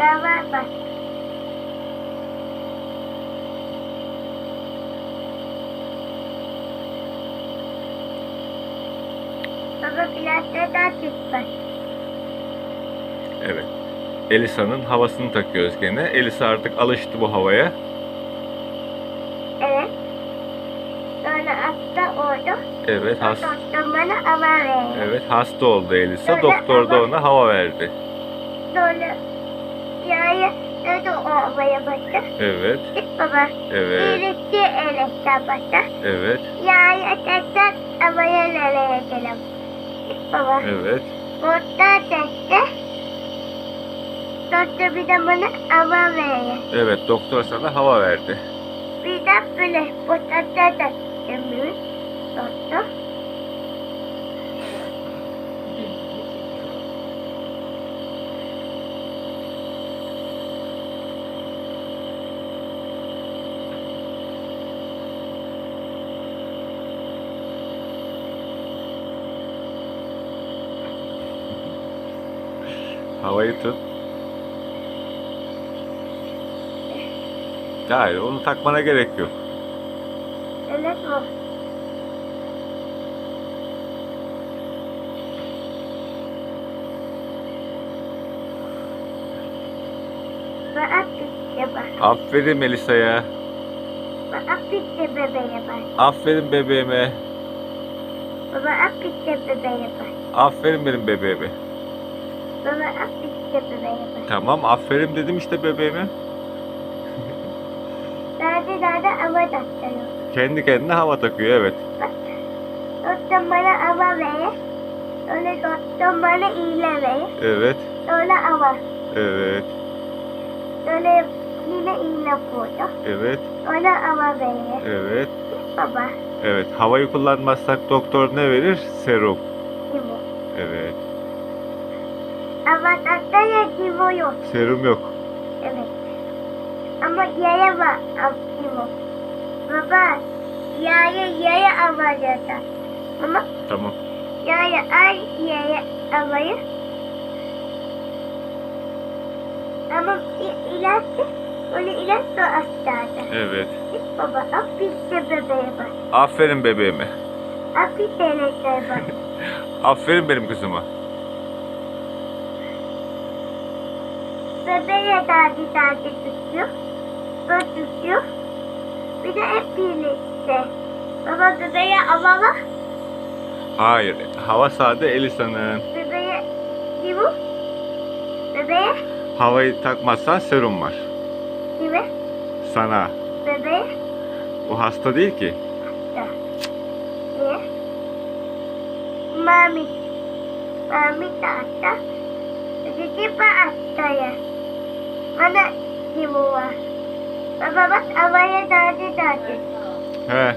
Dava bak. Baba plaklardan çıkmış. Evet. Elisa'nın havasını takıyoruz gene. Elisa artık alıştı bu havaya. Evet. Sonra hasta oldu. Evet, has Doktor bana hava verdi. Evet, hasta oldu Elisa. Böyle Doktor da hava- ona hava verdi. Sonra yani öyle olmaya başladı. Evet, Git baba. evet, Birlikte elekten başla. evet, Yani tekrar havaya nereye gidelim. Git baba. evet. Burada testi. Doktor bir de bana hava veriyor. Evet, doktor sana hava verdi. Bir de böyle burada da demiyor. Doktor. Havayı tut. Hayır, onu takmana gerek yok. Evet bak. Aferin Melisa'ya. Bana bitti bebeğe bak. Aferin bebeğime. Bana bitti bebeğe bak. Aferin benim bebeğime. Bana bitti bebeğe bak. Tamam, aferin dedim işte bebeğime. Nerede nerede hava taktırıyor. Kendi kendine hava takıyor, evet. Doktor bana hava verir. Sonra doktor bana iğne verir. Evet, Sonra hava. evet, Sonra yine iğne koydu. evet, Sonra hava verir. evet. Baba. Evet, havayı kullanmazsak doktor ne verir? Serum. Gibi. Evet. Taktaya gibi yok. Serum yok. Evet. Ama yaya var. Gibi. Baba. Yaya yaya alacak. Ama Tamam. yaya ay yaya alayı. Ama i- ilaç öyle ilaç da hastanede. Evet. Git baba. Afitte bebeğe bak. Aferin bebeğime. Afitte elektriğe bak. Aferin benim kızıma. Bebeğe derdi derdi tutuyor. Böyle tutuyor. Bir de hep birlikte. Baba bebeğe alala. Hayır, hava sade Elisa'nın. Bebeğe gibi. Bebeğe Havayı takmazsan serum var. gibi. Sana. Bebeğe Bu hasta değil ki. da. Niye? Mami. Mami de hasta. Dedi ben hastaya. Bana gibi var. Baba bak havaya derdi derdi. He,